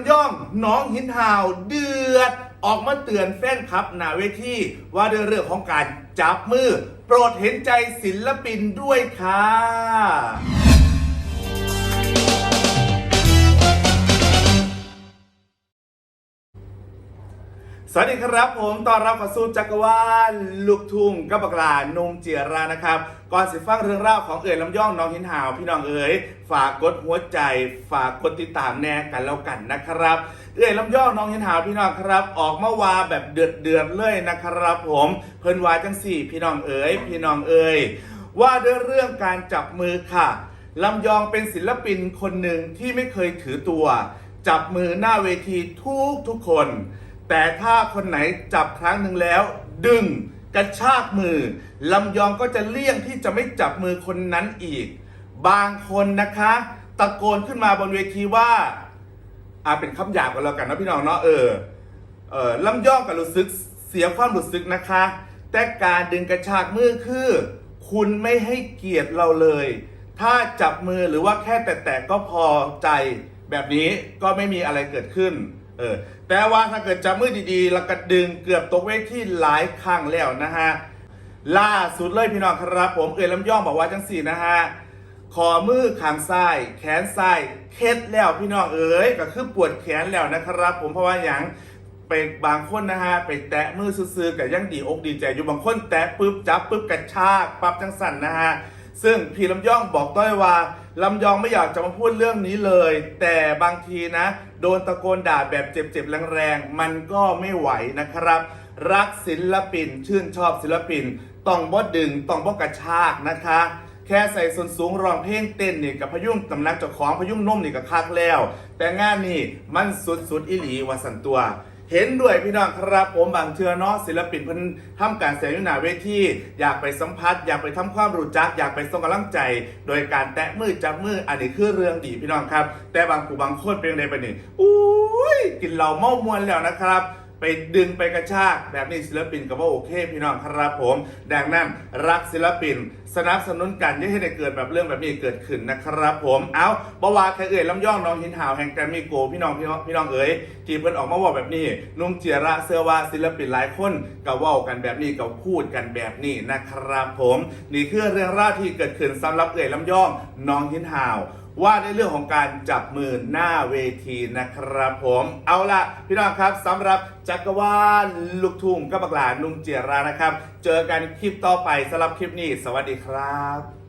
ำย่องน้องหินห่าวเดือด ออกมาเตือนแฟนคลับหน้าเวทีว่าด้วยเรื่องของการจับมือ โปรดเห็นใจศิลปินด้วยค่ะ สวัสดีครับผมตอนรับเข้าสู่จักรวาลลูกทุ่งกับบักลานุ่มเจียรานะครับ ก่อนสิฟังเรื่องราวของเอ๋ยลำย่องน้องหินหาว พี่น้องเอ๋ยฝากกดหัวใจ ฝากกดติดตามแน่กันแล้วกันนะครับ เอ๋ยลำย่องน้องหินหาวพี่น้องครับ ออกมาวาแบบเดือดเดือดเลยนะครับ ผมเพิ่นวาจังสี่ พี่น้องเอ๋ยพี่น้องเอ๋ยว่าด้วยเรื่องการจับมือค่ะลำยองเป็นศิลปินคนหนึ่งที่ไม่เคยถือตัว จับมือหน้าเวทีทุกทุกคน แต่ถ้าคนไหนจับครั้งหนึ่งแล้ว ดึงกระชากมือลำยองก็จะเลี่ยงที่จะไม่จับมือคนนั้นอีก บางคนนะคะ ตะโกนขึ้นมาบนเวทีว่าอ่าเป็นคำหยาบกันแล้วกันนะพี่น้องเนาะเออเออลำยองกับรู้สึกเสียความรู้สึกนะคะ แต่การดึงกระชากมือคือ คุณไม่ให้เกียรติเราเลย ถ้าจับมือหรือว่าแค่แตะๆก็พอใจ แบบนี้ก็ไม่มีอะไรเกิดขึ้น เออแต่ว่าถ้าเกิดจับมือดีๆแล้วก็ดึงเกือบตกเวทีหลายครั้งแล้วนะฮะล่าสุดเลยพี่น้องครับผมเอ่ยลำย่องบอกว่าจังสี่นะฮะขอมือขางซ้าย แขนซ้ายเคล็ดแล้วพี่น้องเอ๋ยก็คือปวดแขนแล้วนะครับ ผมเพราะว่าอย่างไปบางคนนะฮะไปแตะมือซื้อๆกับยังดีอกดีใจอยู่บางคนแตะปุ๊บจับปุ๊บกระชากปั๊บจังสั่นนะฮะ ซึ่งพี่ลำย่องบอกต้อยว่าลำยองไม่อยากจะมาพูดเรื่องนี้เลย แต่บางทีนะ โดนตะโกนด่าแบบเจ็บๆแรงๆ มันก็ไม่ไหวนะครับ รักศิลปิน ชื่นชอบศิลปิน ต้องบ่ดึง ต้องบ่กระชากนะคะ แค่ใส่ส่วนสูงร้องเพลงเต้นนี่กับพยุ่งตำนักเจ้าของพยุ่งนุ่มนี่ก็คักแล้ว แต่งานนี่มันสุดๆอิหลีวาสันตัว เห็นด้วยพี่น้องครับผมบางเทือเนาะศิลปินเพิ่นทำการแสดงอยู่หน้าเวทีอยากไปสัมผัสอยากไปทำความรู้จัก อยากไปส่งกำลังใจ โดยการแตะมือจับมืออันนี้คือเรื่องดีพี่น้องครับ แต่บางผู้บางคนเป็นไงไปนี่อุ้ยกินเหล้าเมามวนแล้วนะครับ ไปดึงไปกระชากแบบนี้ศิลปินก็ว่าโอเคพี่น้องครับผม ดังนั้นรักศิลปิน สนับสนุนกันอย่าให้ได้เกิดแบบเรื่องแบบนี้เกิดขึ้นนะครับผมเอาบาวาแค่เอ่ยลำย่องน้องหินหาวแห่งแกรมมี่โกพี่น้องพี่น้องพี่น้องเอ๋ยที่เพิ่นออกมาว่าแบบนี้นุ่มเจียระเสื้อว่าศิลปินหลายคนก็ว่ากันแบบนี้ก็พูดกันแบบนี้นะครับผม นี่คือเรื่องราวที่เกิดขึ้นสำหรับเอ่ยลำย่องน้องหินหาว ว่าในเรื่องของการจับมือหน้าเวทีนะครับผมเอาละพี่น้องครับสำหรับจักรวาลลูกทุ่งกับบักหลานนุ่มเจียรานะครับ เจอกันคลิปต่อไปสำหรับคลิปนี้ สวัสดีครับ